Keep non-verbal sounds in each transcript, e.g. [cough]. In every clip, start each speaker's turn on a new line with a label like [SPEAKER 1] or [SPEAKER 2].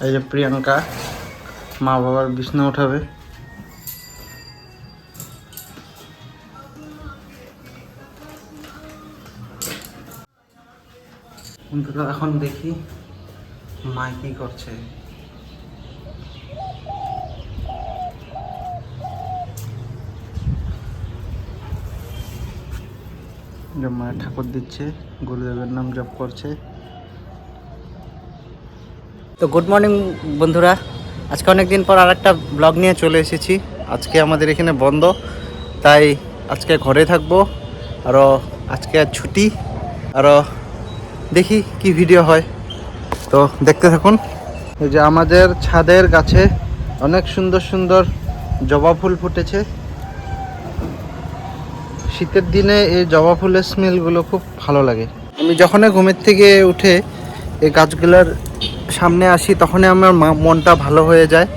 [SPEAKER 1] এই যে প্রিয়াঙ্কা, মা বাবার বিছনা উঠাবে। এখন দেখি মা কি করছে। যে মায়ের ঠাকুর দিচ্ছে, গুরুদেবের নাম জপ করছে। তো গুড মর্নিং বন্ধুরা। আজকে অনেক দিন পর আর একটা ব্লগ নিয়ে চলে এসেছি। আজকে আমাদের এখানে বন্ধ, তাই আজকে ঘরে থাকব। আরও আজকে আর ছুটি। আরও দেখি কি ভিডিও হয়। তো দেখতে থাকুন। যে আমাদের ছাদের গাছে অনেক সুন্দর সুন্দর জবা ফুল ফুটেছে। শীতের দিনে এই জবা ফুলের স্মেলগুলো খুব ভালো লাগে। আমি যখনই ঘুমের থেকে উঠে এই গাছগুলোর সামনে আসি, তখনই আমার মনটা ভালো হয়ে যায়।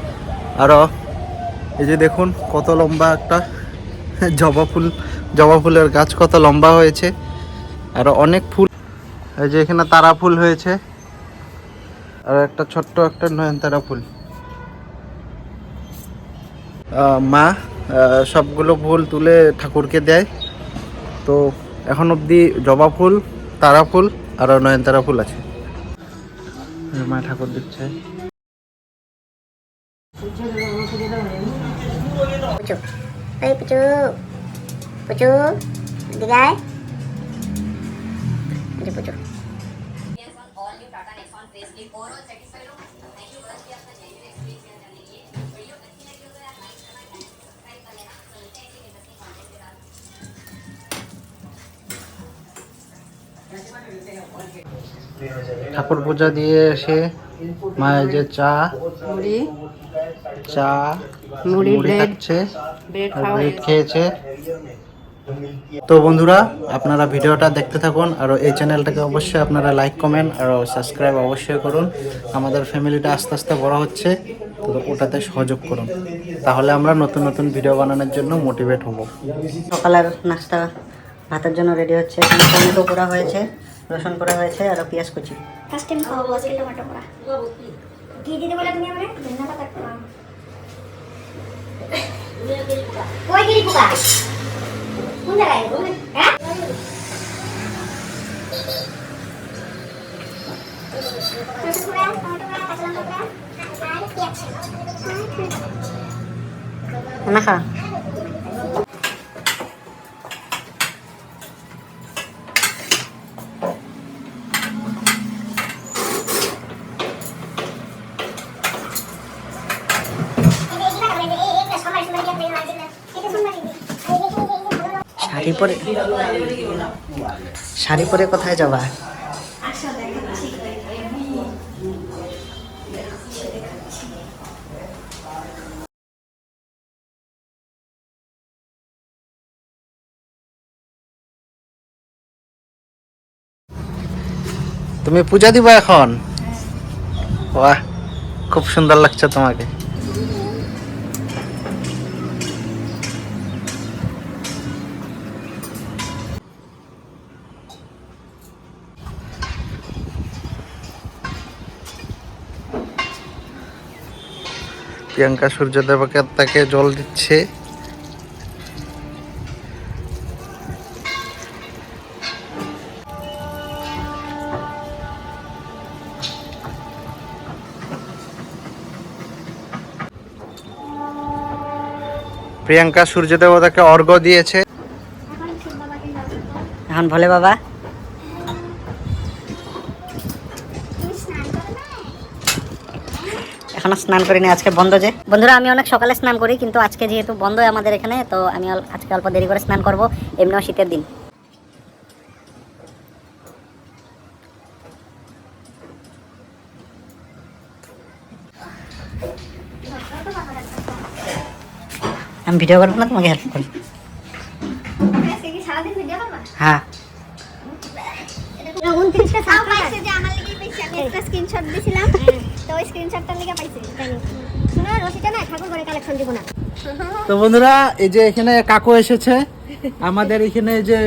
[SPEAKER 1] আরও এই যে দেখুন, কত লম্বা একটা [laughs] জবা ফুল, জবা ফুলের গাছ কত লম্বা হয়েছে। আরও অনেক ফুল, এই যে এখানে তারা ফুল হয়েছে। আর একটা ছোট্ট একটা নয়নতারা ফুল। মা সবগুলো ফুল তুলে ঠাকুরকে দেয়। তো এখন অবধি জবা ফুল, তারা ফুল, আর নয়নতারা ফুল আছে। মা ঠাকুর দিচ্ছে।
[SPEAKER 2] পুচু।
[SPEAKER 1] ঠাকুর পূজা দিয়ে এসে মায়ের যে চা
[SPEAKER 3] মুড়ি
[SPEAKER 1] চা
[SPEAKER 3] মুড়ি,
[SPEAKER 1] খাচ্ছে
[SPEAKER 3] ব্রেড
[SPEAKER 1] খেয়েছে। তো বন্ধুরা আপনারা ভিডিওটা দেখতে থাকুন আর এই চ্যানেলটাকে অবশ্যই আপনারা লাইক কমেন্ট আর সাবস্ক্রাইব অবশ্যই করুন। আমাদের ফ্যামিলিটা আস্তে আস্তে বড় হচ্ছে তো ওটাতে সহযোগ করুন। তাহলে আমরা নতুন নতুন ভিডিও বানানোর জন্য মোটিভেট হব।
[SPEAKER 3] সকালের নাস্তা ভাতের জন্য রেডি হচ্ছে টমেটো পোড়া হয়েছে। রসুন পোড়া হয়েছে আর পেঁয়াজ কুচি।
[SPEAKER 2] ফার্স্ট টাইম খাওয়াবো আজকে টমেটো পোড়া। কি দিতে বলে তুমি আমারে ধন্যবাদ কই গিরি পোকা? কোন জায়গায়? হ্যাঁ? টমেটো পোড়া, টমেটো পোড়া, কাঁচা লঙ্কা পোড়া, আর পেঁয়াজ।
[SPEAKER 3] না খা। পরে শাড়ি পরে কোথায় যাবা?
[SPEAKER 1] তুমি পূজা দিবা এখন? বাহ খুব সুন্দর লাগছে তোমাকে। প্রিয়াঙ্কা সূর্য দেবকে তাকে জল দিচ্ছে। প্রিয়াঙ্কা সূর্য দেবতাকে অর্ঘ্য দিয়েছে।
[SPEAKER 3] এখন ভোলে বাবা। এখনও স্নান করিনি আজকে বন্ধ যে।
[SPEAKER 2] বন্ধুরা আমি অনেক সকালে স্নান করি কিন্তু আজকে যেহেতু বন্ধ আমাদের এখানে তো আমি আজকে অল্প দেরি করে স্নান করব এমনিও শীতের দিন।
[SPEAKER 3] আমি ভিডিও করব না তোমাকে হেল্প করি। হ্যাঁ।
[SPEAKER 2] উনত্রিশটা স্ক্রিনশট দিছিলাম তো ওই স্ক্রিনশটটার লিগে পাইছে জানি শুনো রসিটা না ঠাকুর করে কালেকশন দিব না।
[SPEAKER 1] তো বন্ধুরা এই যে এখানে কাকু এসেছে আমাদের এখানে যে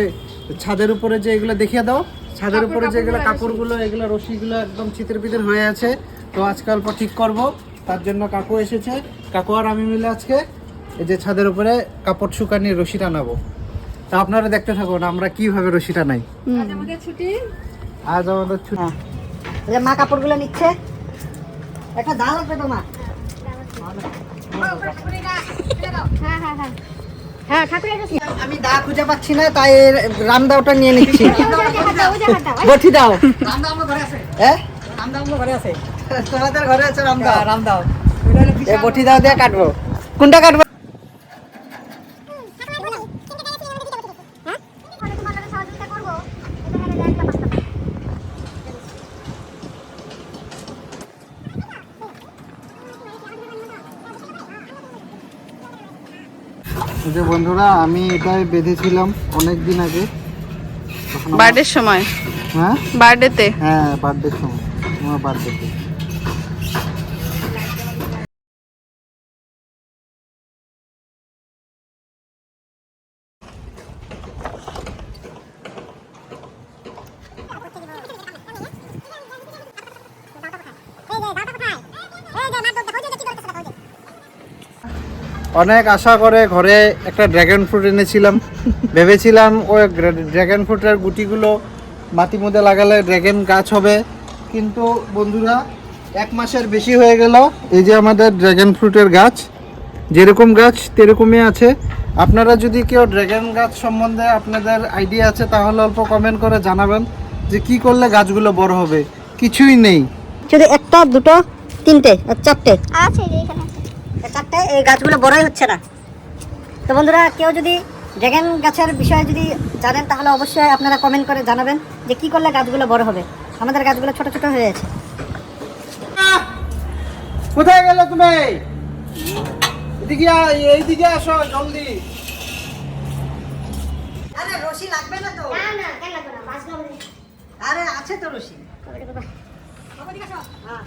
[SPEAKER 1] ছাদের উপরে যে এগুলো দেখিয়ে দাও। ছাদের উপরে যেগুলো কাপড়গুলো এগুলো রশিগুলো একদম চিতের পিতের হয়ে আছে। তো আজকে অল্প ঠিক করব তার জন্য কাকু এসেছে। কাকু আর আমি মিলে আজকে এই যে ছাদের উপরে কাপড় শুকানিয়ে রশি টানাবো তা আপনারা দেখতে থাকুন আমরা কীভাবে রশি টানাই আজ আমাদের ছুটি।
[SPEAKER 3] হ্যাঁ। এই যে মা কাপড়গুলো নিচ্ছে। একটা লাগবে
[SPEAKER 2] হ্যাঁ হ্যাঁ হ্যাঁ হ্যাঁ
[SPEAKER 3] আমি দা খুঁজে পাচ্ছি না তাই রামদাওটা নিয়ে নিচ্ছি। বটি দাও রামদাও ঘরে আছে। হ্যাঁ? রামদাও ঘরে আছে। ঘরে আছে রামদাও। রামদাও। এই বটি দাও দিয়ে কাটবো। কোনটা কাটবো
[SPEAKER 2] আমি তোমার সাথে সহযোগিতা করব এটা হলো একটা পাস্তা
[SPEAKER 1] বন্ধুরা আমি এটাই বেঁধেছিলাম অনেক দিন আগে
[SPEAKER 4] বার্থডের সময়?
[SPEAKER 1] হ্যাঁ?
[SPEAKER 4] বার্থডেতে
[SPEAKER 1] হ্যাঁ বার্থডের সময়। আমার বার্থডেতে অনেক আশা করে ঘরে একটা ড্রাগন ফ্রুট এনেছিলাম। [laughs] ভেবেছিলাম ওই ড্রাগন ফ্রুটের গুটিগুলো মাটির মধ্যে লাগালে ড্রাগন গাছ হবে। কিন্তু বন্ধুরা এক মাসের বেশি হয়ে গেল এই যে আমাদের ড্রাগন ফ্রুটের গাছ। যেরকম গাছ তেরকমই আছে। আপনারা যদি কেউ ড্রাগন গাছ সম্বন্ধে আপনাদের আইডিয়া আছে তাহলে অল্প কমেন্ট করে জানাবেন যে কি করলে গাছগুলো বড় হবে। কিছুই নেই।
[SPEAKER 3] শুধু একটা দুটো তিনটে আর চারটে।
[SPEAKER 2] আছে এখানে।
[SPEAKER 3] চারটে এই গাছগুলো বড়ই হচ্ছে না। তো বন্ধুরা কেউ যদি ড্রাগন গাছের বিষয়ে যদি জানেন তাহলে অবশ্যই আপনারা কমেন্ট করে জানাবেন যে কি করলে গাছগুলো বড় হবে। আমাদের গাছগুলো ছোট ছোট হয়ে আছে।
[SPEAKER 1] কোথায় গেল তুমি? এদিকে আ- এইদিকে আসো জলদি।
[SPEAKER 3] আরে রশি লাগবে না তো।
[SPEAKER 2] না না কেন লাগবে না? আমাদের
[SPEAKER 3] আরে আছে তো রশি।
[SPEAKER 2] কবে দেবো
[SPEAKER 3] হ্যাঁ।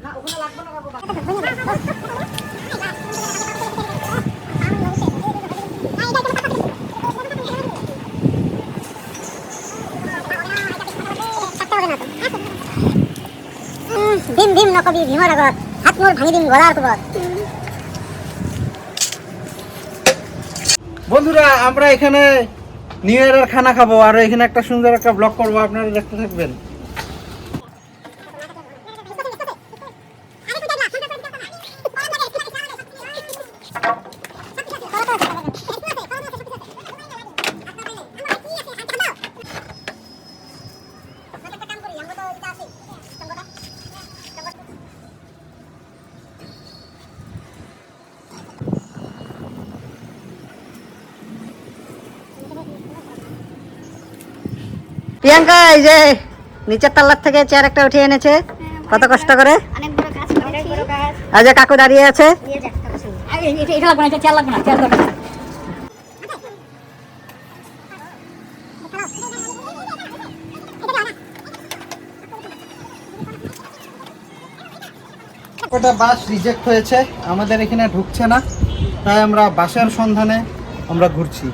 [SPEAKER 2] ভীম ভীম নকবি ভীমর আগত। হাত মোর ভাঙি দিম গলার কবত।
[SPEAKER 1] বন্ধুরা, আমরা এখানে নিউ ইয়ারের খানা খাব, আর এখানে একটা সুন্দর একটা ব্লগ করব, আপনারা দেখতে থাকবেন
[SPEAKER 3] প্রিয়াঙ্কা এই যে নিচের তলার থেকে চেয়ার একটা উঠিয়ে এনেছে। কত কষ্ট করে। যে কাকু দাঁড়িয়ে আছে। এটা লাগবে না চেয়ার লাগবে না চেয়ার লাগবে
[SPEAKER 1] ওটা বাস রিজেক্ট হয়েছে আমাদের এখানে ঢুকছে না তাই আমরা বাসের সন্ধানে আমরা ঘুরছি।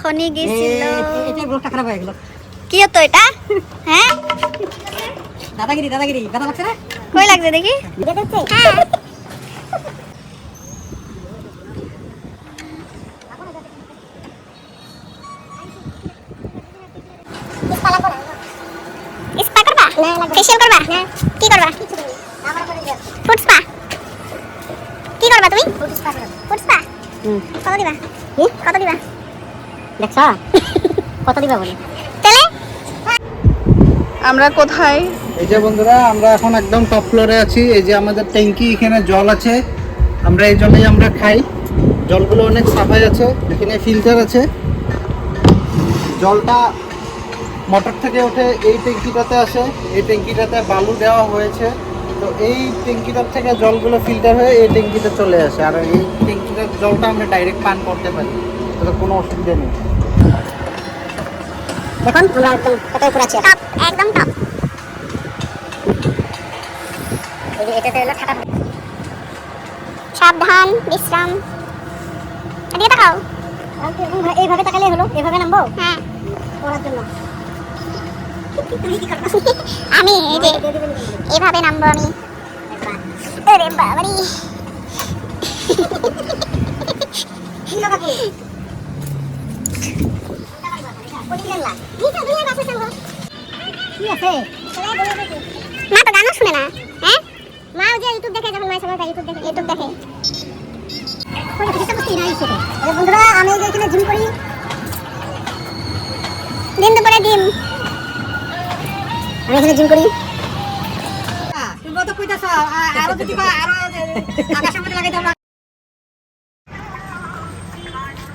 [SPEAKER 2] এখনই গেছিল।
[SPEAKER 3] এটা ব্লগটা খারাপ হয়ে গেল
[SPEAKER 2] কি হতো এটা? হ্যাঁ?
[SPEAKER 3] দাদাগিরি দাদাগিরি ব্যথা লাগছে না
[SPEAKER 2] কই লাগছে দেখি? হ্যাঁ। স্পা করবা? ফেশিয়াল করবা? কি করবা? ফুড স্পা কি করবা তুমি? ফুড স্পা কত দিবা? কত দিবা?
[SPEAKER 3] দেখছ কত দিবা বলি?
[SPEAKER 2] তেলে
[SPEAKER 4] আমরা কোথায়?
[SPEAKER 1] এই যে বন্ধুরা আমরা এখন একদম টপ ফ্লোরে আছি। এই যে আমাদের ট্যাঙ্কি এখানে জল আছে। আমরা এই জলেই আমরা খাই। জলগুলো অনেক সাফাই আছে এখানে ফিল্টার আছে। জলটা মোটর থেকে ওঠে এই ট্যাঙ্কিটাতে আসে। এই ট্যাঙ্কিটাতে বালু দেওয়া হয়েছে। তো এই ট্যাঙ্কিটার থেকে জলগুলো ফিল্টার হয়ে এই ট্যাঙ্কিতে চলে আসে। আর এই ট্যাঙ্কিটার জলটা আমরা ডাইরেক্ট পান করতে পারি। তাতে কোনো অসুবিধা নেই।
[SPEAKER 3] দেখুন আমরা একদম কত উপরে আছি
[SPEAKER 2] টপ একদম টপ।
[SPEAKER 3] এই যে এটাতে হলো ঠাটা।
[SPEAKER 2] সাবধান বিশ্রাম। এদিকে তাকাও।
[SPEAKER 3] এইভাবে তাকালে হলো? এইভাবে নামবো?
[SPEAKER 2] হ্যাঁ।
[SPEAKER 3] পড়ার জন্য।
[SPEAKER 2] আমি এই যে এভাবে নামবো। আমি। আরে বাবারি। [laughs] মা তো গানও শুনে না হ্যাঁ মা যে ইউটিউব দেখে যখন মায়ের সঙ্গে ইউটিউব দেখে ইউটিউব দেখে
[SPEAKER 3] বন্ধুরা আমি এখানে জিম করি
[SPEAKER 2] দিন দুপুরে ডিম
[SPEAKER 3] আমি এখানে জিম করি তুমি কত কইতাছ আরও যদি আরও আকাশের মধ্যে লাগাইতে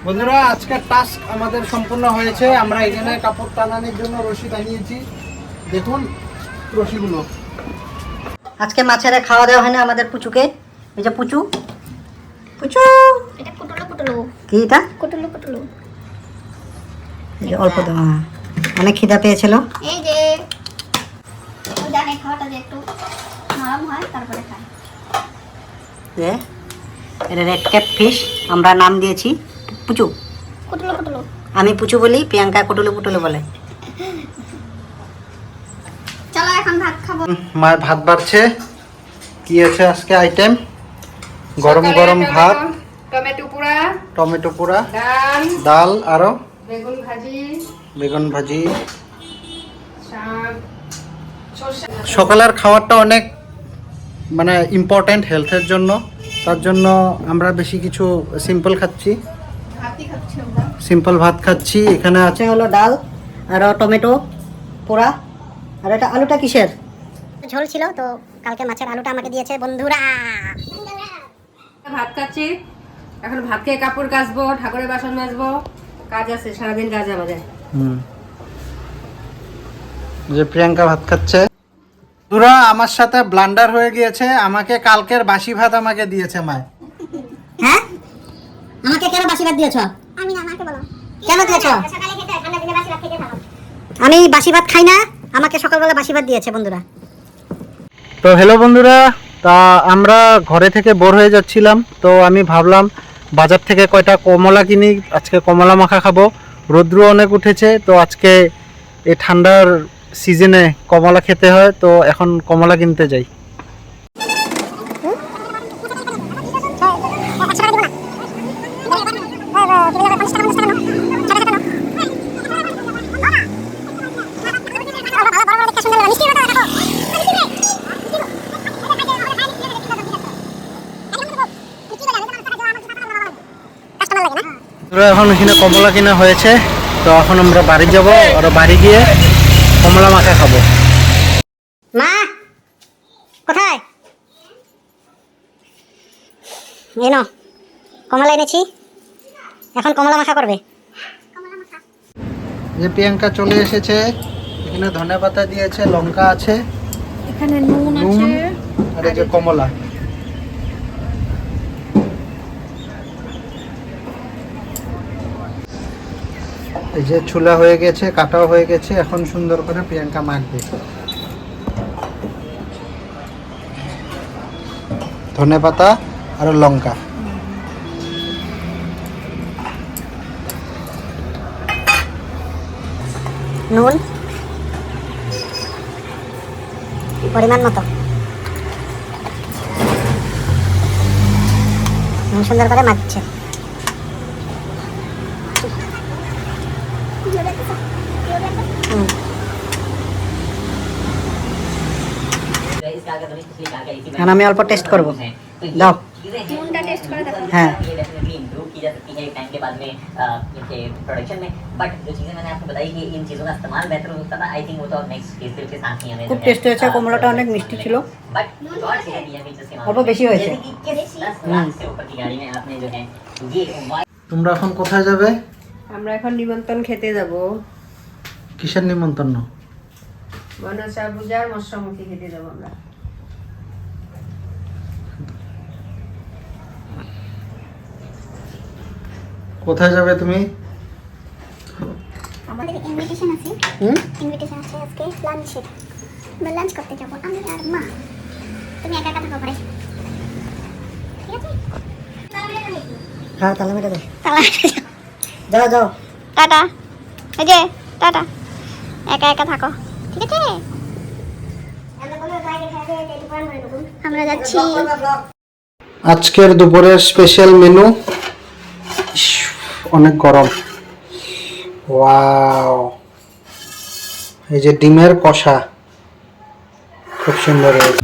[SPEAKER 1] বন্ধুরা আজকের টাস্ক আমাদের সম্পূর্ণ হয়েছে। আমরা এখানে কাপড় টানানোর জন্য রশি টানিয়েছি দেখুন রশিগুলো।
[SPEAKER 3] আজকে মাছের খাওয়া দাওয়া হয় না আমাদের পুচুকে। এই যে পুচু। পুচু!
[SPEAKER 2] এটা কুটুলু কুটুলু।
[SPEAKER 3] কি এটা?
[SPEAKER 2] কুটুলু কুটুলু।
[SPEAKER 3] এই যে অল্প দাও। অনেক খিদা পেয়েছিল।
[SPEAKER 2] এই যে। ও জানে খাওয়াটা যে একটু নরম হয় তারপরে খায়।
[SPEAKER 3] যে এটা রেড ক্যাপ ফিশ আমরা নাম দিয়েছি। পুচু।
[SPEAKER 2] কুটুলু কুটুলু।
[SPEAKER 3] আমি পুচু বলি প্রিয়াঙ্কা পুটুলু পুটুলু বলে।
[SPEAKER 2] চলো এখন ভাত খাব।
[SPEAKER 1] মায়ের ভাত বাড়ছে। কি আছে আজকে আইটেম গরম গরম ভাত
[SPEAKER 4] টমেটো পোড়া
[SPEAKER 1] টমেটো পোড়া
[SPEAKER 4] ডাল
[SPEAKER 1] ডাল আরও?
[SPEAKER 4] বেগুন ভাজি
[SPEAKER 1] বেগুন ভাজি। সকালের খাবারটা অনেক মানে ইম্পর্ট্যান্ট হেলথের জন্য। তার জন্য আমরা বেশি কিছু সিম্পল খাচ্ছি। সিম্পল ভাত খাচ্ছি এখানে আছে
[SPEAKER 3] হলো ডাল আর টমেটো পোড়া। আর এটা আলুটা কিসের?
[SPEAKER 2] ঝোল ছিল তো কালকে মাছের আলুটা আমাকে দিয়েছে বন্ধুরা।
[SPEAKER 5] ভাত খাচ্ছি। এখন ভাত খেয়ে কাপড় কাচবো ঠাকুরের বাসন মাজবো। কাজ আছে সারাদিন কাজ আমাদের।
[SPEAKER 1] হুম। যে প্রিয়াঙ্কা ভাত খাচ্ছে। দুরা আমার সাথে ব্লান্ডার হয়ে গিয়েছে আমাকে কালকের বাসি ভাত আমাকে দিয়েছে মায়।
[SPEAKER 3] হ্যাঁ? আমাকে কেন বাসি ভাত দিয়েছ?
[SPEAKER 2] আমি না আমাকে বলো।
[SPEAKER 3] কেন দিয়েছ?
[SPEAKER 2] সকালে খেতে ঠান্ডা দিনে বাসি ভাত খেতে থাকো
[SPEAKER 3] আমি বাসি ভাত খাই না আমাকে সকালবেলা বাসি ভাত দিয়েছে বন্ধুরা।
[SPEAKER 1] তো হ্যালো বন্ধুরা তা আমরা ঘরে থেকে বোর হয়ে যাচ্ছিলাম তো আমি ভাবলাম বাজার থেকে কয়টা কমলা কিনি আজকে কমলা মাখা খাব। রৌদ্র অনেক উঠেছে তো আজকে এই ঠান্ডার সিজনে কমলা খেতে হয় তো এখন কমলা কিনতে যাই। এখন এখানে কমলা কিনা হয়েছে। তো এখন আমরা বাড়ি যাব আর বাড়ি গিয়ে কমলা মাখা খাব।
[SPEAKER 3] মা কোথায়? এই নাও কমলা এনেছি। এখন কমলা মাখা করবে।
[SPEAKER 1] যে প্রিয়াঙ্কা চলে এসেছে। এখানে ধনে পাতা দিয়েছে লঙ্কা আছে।
[SPEAKER 4] এখানে নুন
[SPEAKER 1] নুন আর এই যে কমলা। এই যে চুলা হয়ে গেছে, কাটাও হয়ে গেছে, এখন সুন্দর করে প্রিয়াঙ্কা মাখবে। ধনে পাতা আর লঙ্কা।
[SPEAKER 3] নুন। পরিমাণ মতো। সুন্দর করে মাখছে হুম। এখন আমি অল্প টেস্ট করব দাও
[SPEAKER 2] নুনটা টেস্ট করে দেখো
[SPEAKER 3] হ্যাঁ
[SPEAKER 6] ये डेफिनेटली इम्प्रूव की जा सकती है टाइम के बाद में अ, इनके प्रोडक्शन में बट जो चीज़ें मैंने आपको बताई कि इन चीज़ों का इस्तेमाल बेहतर हो सकता था आई थिंक वो तो नेक्स्ट केस के साथ ही हमें
[SPEAKER 3] খুব টেস্ট হয়েছে কমলাটা অনেক মিষ্টি ছিল
[SPEAKER 6] बट और चीज़ें भी हैं फीचर्स के
[SPEAKER 3] অল্প বেশি হয়েছে
[SPEAKER 6] जैसे कि किस दस लाख से ऊपर की गाड़ी में आपने जो है ये वाई
[SPEAKER 1] তোমরা এখন কোথায় যাবে
[SPEAKER 5] আমরা এখন নিমন্ত্রণ খেতে যাব
[SPEAKER 1] কিসের নিমন্ত্রণ
[SPEAKER 5] মনসা পূজার মৎস্যমুখী খেতে যাব আমরা
[SPEAKER 1] কোথায় যাবে তুমি?
[SPEAKER 7] আমাদের ইনভিটেশন আছে।
[SPEAKER 3] হুম?
[SPEAKER 7] ইনভিটেশন আছে আজকে লাঞ্চের আমরা লাঞ্চ করতে যাব। আমি আর মা। তুমি একা একা থাকো ঠিক আছে?
[SPEAKER 3] হ্যাঁ তাহলে মেরে দে
[SPEAKER 7] তাহলে
[SPEAKER 3] যাও। যাও
[SPEAKER 7] টাটা। এই যে টাটা। একা একা থাকো। ঠিক আছে? আমরা যাচ্ছি।
[SPEAKER 1] আজকের দুপুরের স্পেশাল মেনু অনেক গরম। ওয়াও। এই যে ডিমের কষা। খুব সুন্দর হয়েছে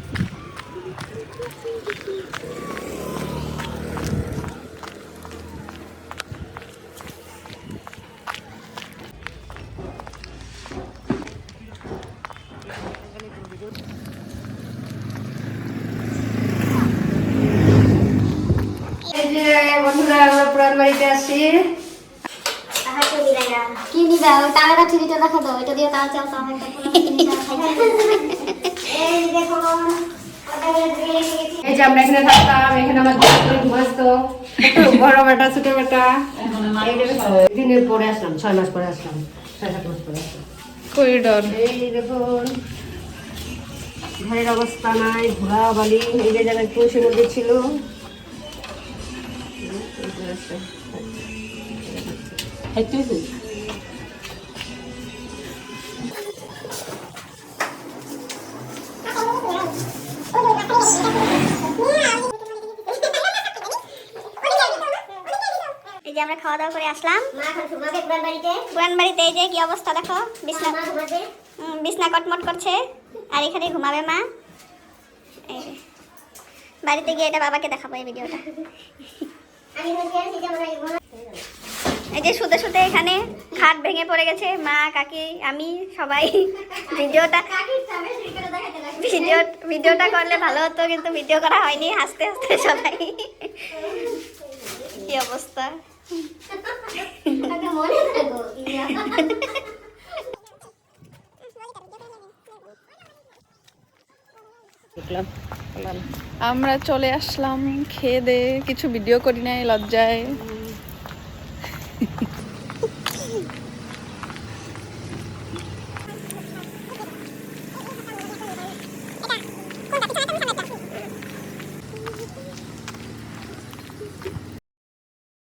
[SPEAKER 5] এই যে বন্ধুরা বাড়িতে আসছি
[SPEAKER 7] কি নিবা ওই তালেরা থ্রিটা দেখা দাও এটা দিয়ে তাল চাল তাল
[SPEAKER 5] এই যে আমরা এখানে থাকতাম এখানে আমার দুটো বড় বেটা ছোট বেটা। এই যে দিনের পরে আসলাম ছয় মাস পরে আসলাম ছয় সাত মাস পরে আসলাম।
[SPEAKER 4] করিডোর
[SPEAKER 5] এই দেখুন ঘরের অবস্থা নাই ঘোড়া বালি এই যে জায়গায় তুলসী মন্দির ছিল।
[SPEAKER 7] যে আমরা খাওয়া দাওয়া করে আসলাম। পুরান বাড়িতে এই যে কি অবস্থা দেখো? বিছনা বিছনা কটমট করছে। আর এখানে ঘুমাবে মা। এই বাড়িতে গিয়ে এটা বাবাকে দেখাবো এই ভিডিওটা। এই যে শুতে শুতে এখানে খাট ভেঙে পড়ে গেছে। মা, কাকি, আমি, সবাই। ভিডিওটা ভিডিও ভিডিওটা করলে ভালো হতো, কিন্তু ভিডিও করা হয়নি। হাসতে হাসতে সবাই। কি অবস্থা?
[SPEAKER 4] আমরা চলে আসলাম খেয়ে দে কিছু ভিডিও করি নাই লজ্জায়।